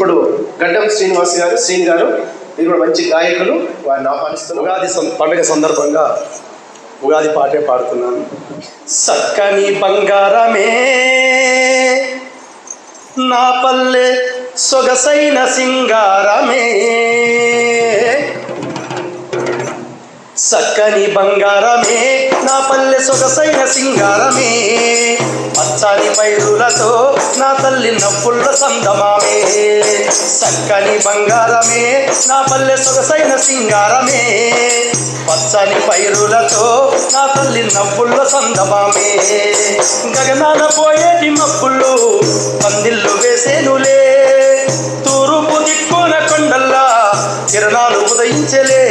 ఇప్పుడు గడ్డం శ్రీనివాస్ గారు శ్రీని గారు మీరు కూడా మంచి గాయకులు. వారిని ఆహ్వానిస్తున్నారు ఉగాది పండుగ సందర్భంగా ఉగాది పాటే పాడుతున్నాను సక్కని బంగారమే నా పల్లె సొగసైన సింగారమే. సక్కని బంగారమే నా పల్లె సొగసైన సింగారమే. పచ్చని పైరులతో నా తల్లి నవ్వుల సందమామే. చక్కని బంగారమే నా పల్లె సొగసైన సింగారమే. పచ్చని పైరులతో నా తల్లి నవ్వుల సందమామే. గగనాన పోయేటి మబ్బులు పందిళ్ళు వేసేనులే. తూరుపు దిక్కున కొండల్లా కిరణాలు ఉదయించలే.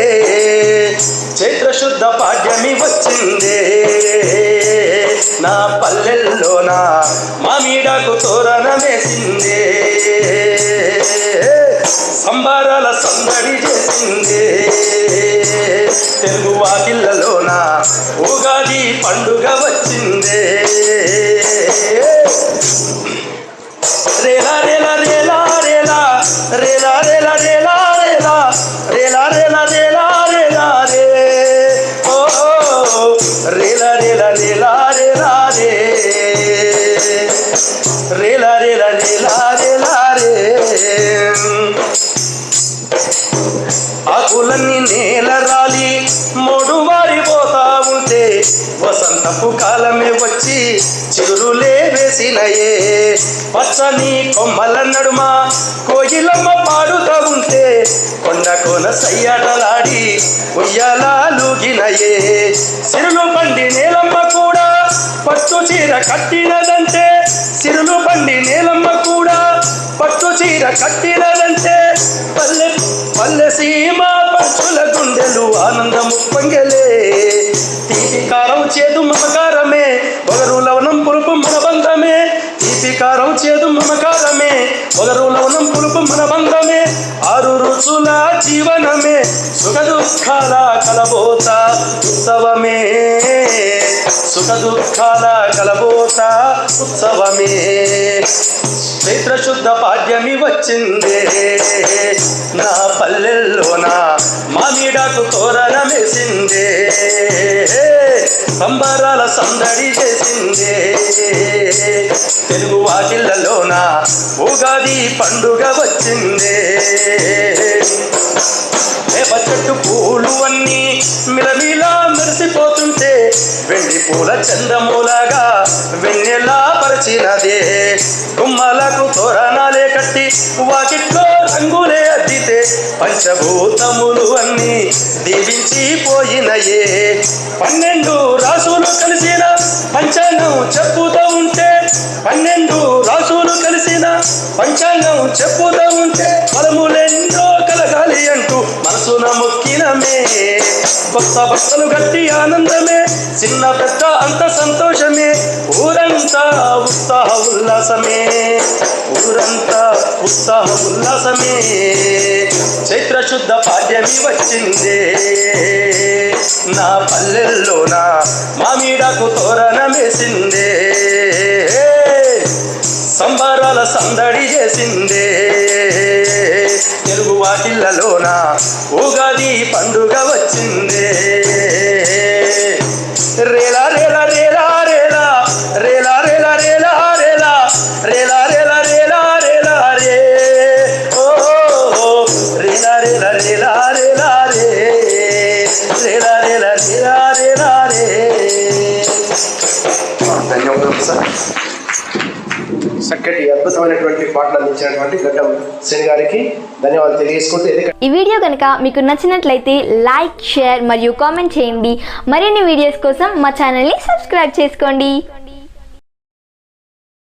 చైత్ర శుద్ధ పాడ్యమి వచ్చిందే. నా పల్లెల్లోన మామిడాకు తోరణమేసిందే. సంబారాల సందడి చేసిందే. తెలుగు వాకిళ్ళలోన ఉగాది పండుగ వచ్చిందే. రేలా రేలా లీలా లీలా రే లీలా లీలా లీలా లీలా రే. ఆకులన్నీ నేల రాలి మూడు మారిపోతా ఉంటే వసంతపు కాలమే వచ్చి పచ్చని కొమ్మల నడుమ కోయిలమ్మ పాడుతా ఉంటే కొండ కొన సయ్యాటలాడి ఉయ్యాలూగినయే సిరులు బండి నేలమ్మ కూడా పట్టు చీర కట్టినదంటే సిరులు బండి నేలమ్మ కూడా పట్టు చీర కట్టినదంటే. పల్లె పల్లె సీమ పక్షుల గుండెలు ఆనందము పొంగలే. తీపి కారం చేదు మమకారమే ఒకరు చేదు మమకారమే ఒకరు పులుపు మన బంధమే. ఆరు రుచుల జీవనమే. సుఖ దుఃఖాల కలబోత ఉత్సవమే. సుఖ దుఃఖాల కలబోత ఉత్సవమే. చైత్ర శుద్ధ పాడ్యమి వచ్చిందే. నా పల్లెల్లోన మా మామిడాకు తోరణమేసిందే. సంబరాల సందడి చేసిందే. తెలుగు వాకిళ్ళలోన ఉగాది పండుగ వచ్చిందే. వేప చెట్టు పూలు అన్నీ మిలమిలా మెరిసిపోతుంటే వెండి పూల చందమూలగా వెన్నెలా పరిచినదే. గుమ్మలకు తోరణాలే కట్టి వాకిట్లో రంగులే అద్దితే పంచభూతములు అన్నీ దీవించి పోయినయే పన్నెండు రాసులు కలిసిన పంచాంగం చెప్పుతూ ఉంటే పన్నెండు రాసులు కలిసిన పంచాంగం చెప్పుతూ ఉంటే ఫలములెన్నో కలగాలి అంటూ మనసున ముక్కినమే. కొత్త బట్టలు గట్టి ఆనందమే చిన్న పెద్ద అంత సంతోషమే ఊరంతా ఉత్సాహ ఉల్లాసమే ఊరంతా ఉత్సాహ ఉల్లాసమే. చైత్ర శుద్ధ పాడ్యమి వచ్చిందే. నా పల్లెల్లోన మామిడాకు తోరణమేసిందే. సంబరాల సందడి చేసిందే. తెలుగు వాటిళ్ళలోన ఉగాది పండుగ వచ్చిందే. ధన్యవాదాలు సార్ చక్కటి అద్భుతమైనటువంటి పాటలు అందించినటువంటి గడ్డం శ్రీని గారికి ధన్యవాదాలు తెలియజేసుకుంటే ఈ వీడియో కనుక మీకు నచ్చినట్లయితే లైక్ షేర్ మరియు కామెంట్ చేయండి. మరిన్ని వీడియోస్ కోసం మా ఛానల్ని సబ్స్క్రైబ్ చేసుకోండి.